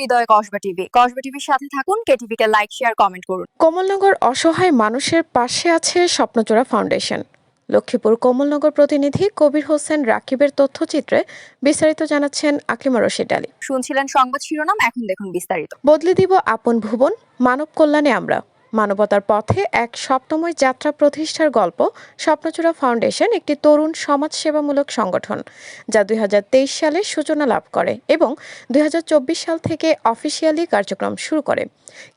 হৃদয় Kasba TV. Kasba টিভির সাথে থাকুন কে টিভিকে লাইক শেয়ার কমেন্ট করুন। কমলনগর অসহায় মানুষের পাশে আছে স্বপ্নচূড়া ফাউন্ডেশন। লক্ষ্মীপুর কমলনগর প্রতিনিধি কবির হোসেন রাকিবের তথ্যচিত্রে বিস্তারিত জানাচ্ছেন আকিমা রশিদ আলী। শুনছিলেন সংবাদ শিরোনাম এখন দেখুন বিস্তারিত। বদলে দিব আপন ভুবন মানব কল্যাণে আমরা। মানবতার পথে এক স্বপ্নময় যাত্রা প্রতিষ্ঠার গল্প স্বপ্নচূড়া ফাউন্ডেশন একটি তরুণ সমাজসেবামূলক সংগঠন, যা দুই সালে সূচনা লাভ করে এবং দুই হাজার চব্বিশ সাল থেকে অফিসিয়ালি কার্যক্রম শুরু করে।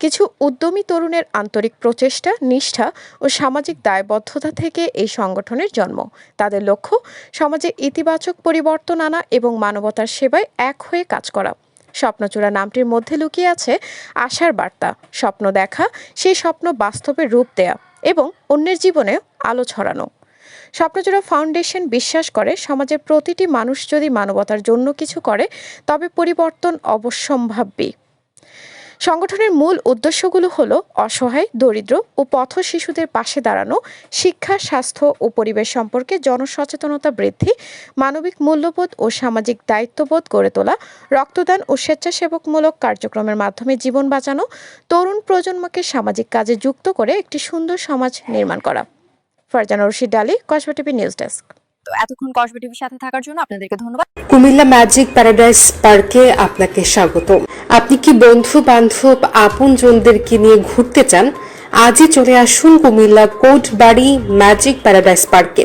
কিছু উদ্যমী তরুণের আন্তরিক প্রচেষ্টা, নিষ্ঠা ও সামাজিক দায়বদ্ধতা থেকে এই সংগঠনের জন্ম। তাদের লক্ষ্য, সমাজে ইতিবাচক পরিবর্তন আনা এবং মানবতার সেবায় এক হয়ে কাজ করা। স্বপ্নচূড়া নামটির মধ্যে লুকিয়ে আছে আশার বার্তা, স্বপ্ন দেখা, সেই স্বপ্ন বাস্তবে রূপ দেয়া এবং অন্যের জীবনে আলো ছড়ানো। স্বপ্নচূড়া ফাউন্ডেশন বিশ্বাস করে, সমাজের প্রতিটি মানুষ যদি মানবতার জন্য কিছু করে, তবে পরিবর্তন অবশ্যম্ভাবী। সংগঠনের মূল উদ্দেশ্যগুলো হল অসহায়, দরিদ্র ও পথ শিশুদের পাশে দাঁড়ানো, শিক্ষা, স্বাস্থ্য ও পরিবেশ সম্পর্কে জনসচেতনতা বৃদ্ধি, মানবিক মূল্যবোধ ও সামাজিক দায়িত্ববোধ গড়ে তোলা, রক্তদান ও স্বেচ্ছাসেবকমূলক কার্যক্রমের মাধ্যমে জীবন বাঁচানো, তরুণ প্রজন্মকে সামাজিক কাজে যুক্ত করে একটি সুন্দর সমাজ নির্মাণ করা। ফারজানা রশিদ ডালি, কসবা টিভি নিউজ ডেস্ক। তো এতক্ষণ কসবে টিভির সাথে থাকার জন্য আপনাদেরকে ধন্যবাদ। কুমিল্লা ম্যাজিক প্যারাডাইস পার্কে আপনাকে স্বাগত আপনি কি বন্ধু বান্ধব আপন জনদেরকে নিয়ে ঘুরতে চান? আজই চলে আসুন কুমিল্লা কোটবাড়ি ম্যাজিক প্যারাডাইস পার্কে।